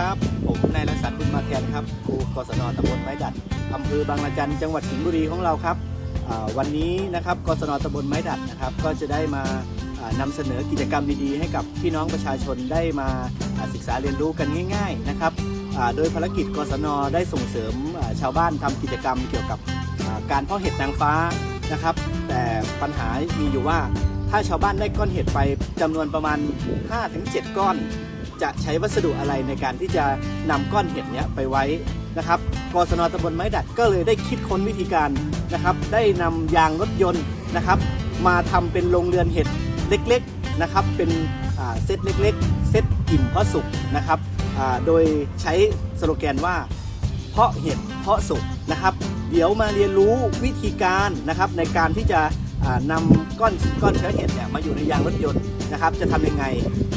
ครับ ผมนะครับครูกศนตำบลไม้ดัดอำเภอบางละจันจังหวัดสิงห์บุรีของเราครับวันนี้นะครับกศนตำบลไม้ดัดนะครับก็จะได้มาอ่านำเสนอกิจกรรมดีๆ ให้กับพี่น้องประชาชนได้มาศึกษาเรียนรู้กันง่าย ๆนะครับโดยภารกิจกศนได้ส่งเสริมชาวบ้านทำกิจกรรมเกี่ยวกับการเพาะเห็ดนางฟ้านะครับ แต่ปัญหามีอยู่ว่าถ้าชาวบ้านได้ก้อนเห็ดไปจำนวนประมาณ 5-7 ก้อน จะใช้วัสดุอะไรในการที่จะนำก้อนเห็ดเนี้ยไปไว้นะครับกศนตำบลไม้ดัดก็เลยได้คิดค้นวิธีการนะครับ ได้นำยางรถยนต์นะครับ มาทำเป็นโรงเรือนเห็ดเล็กๆนะครับ เป็นเซตเล็กๆ เซตอิ่มเพาะสุกนะครับโดยใช้สโลแกนว่า เพาะเห็ดเพาะสุกนะครับ เดี๋ยวมาเรียนรู้วิธีการนะครับในการที่จะอ่านำก้อนก้อนเชื้อเห็ดเนี่ยมาอยู่ในยางรถยนต์นะครับ จะทำยังไง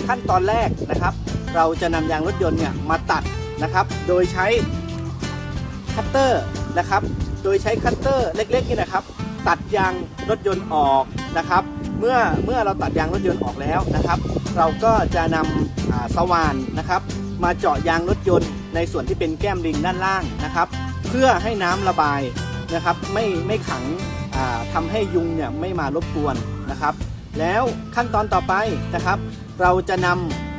ขั้นตอนแรกนะครับ เราจะนำยางรถยนต์เนี่ยมาตัดนะครับ โดยใช้คัตเตอร์นะครับ โดยใช้คัตเตอร์เล็กๆนี่นะครับ ตัดยางรถยนต์ออกนะครับ เมื่อเมื่อเราตัดยางรถยนต์ออกแล้วนะครับ เราก็จะนำสว่านนะครับ มาเจาะยางรถยนต์ในส่วนที่เป็นแก้มลิงด้านล่างนะครับ เพื่อให้น้ำระบายนะครับ ไม่ไม่ขังอ่าทำให้ยุงเนี่ยไม่มารบกวนนะครับ แล้วขั้นตอนต่อไปนะครับ เราจะนำ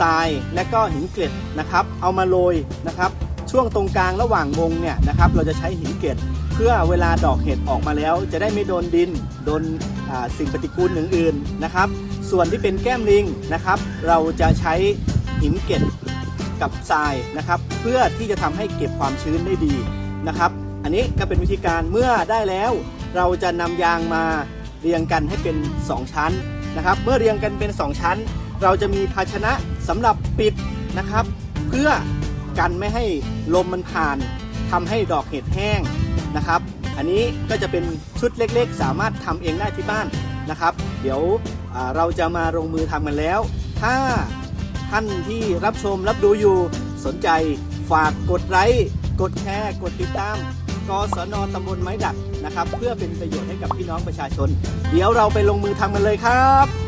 ทรายและก็หินเกล็ดนะครับ เอามาโรยนะครับ ช่วงตรงกลางระหว่างวงเนี่ยนะครับ เราจะใช้หินเกล็ด เพื่อเวลาดอกเห็ดออกมาแล้ว จะได้ไม่โดนดินโดนสิ่งปฏิกูลอื่นๆนะครับ ส่วนที่เป็นแก้มลิงนะครับ เราจะใช้หินเกล็ดกับทรายนะครับ เพื่อที่จะทำให้เก็บความชื้นได้ดีนะครับ อันนี้ก็เป็นวิธีการเมื่อได้แล้ว เราจะนำยางมาเรียงกันให้เป็น 2 ชั้นนะครับ เมื่อเรียงกันเป็น 2 ชั้น เราจะมีภาชนะ สำหรับปิดนะครับ เพื่อกันไม่ให้ลมมันผ่านทำให้ดอกเห็ดแห้งนะครับ อันนี้ก็จะเป็นชุดเล็กๆ สามารถทำเองได้ที่บ้านนะครับ เดี๋ยวเราจะมาลงมือทำกันแล้ว ถ้าท่านที่รับชมรับดูอยู่สนใจฝากกดไลค์กดแชร์กดติดตามกศนตำบลไม้ดัดนะครับ เพื่อเป็นประโยชน์ให้กับพี่น้องประชาชน เดี๋ยวเราไปลงมือทำกันเลยครับ